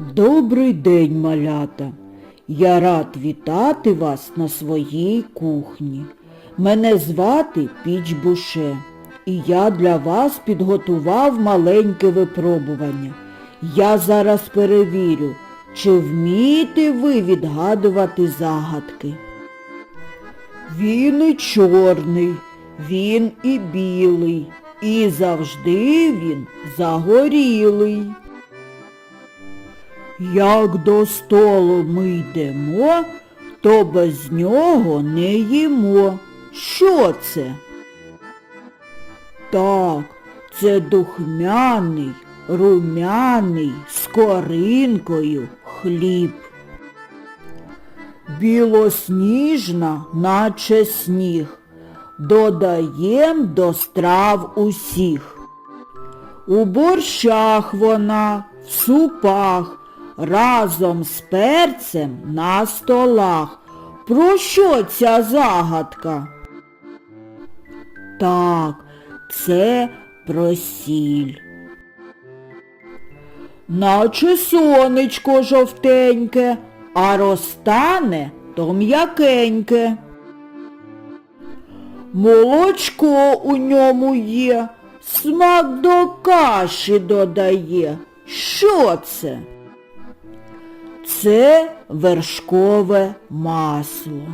Добрий день, малята. Я рад вітати вас на своїй кухні. Мене звати Піч Буше, і я для вас підготував маленьке випробування. Я зараз перевірю, чи вмієте ви відгадувати загадки. Він і чорний, він і білий, і завжди він загорілий. Як до столу ми йдемо, то без нього не їмо. Що це? Так, це духмяний, румяний, з коринкою хліб. Білосніжна, наче сніг, додаєм до страв усіх. У борщах вона, в супах, разом з перцем на столах. Про що ця загадка? Так, це про сіль. Наче сонечко жовтеньке, а розтане то м'якеньке. Молочко у ньому є, смак до каші додає. Що це? Це вершкове масло.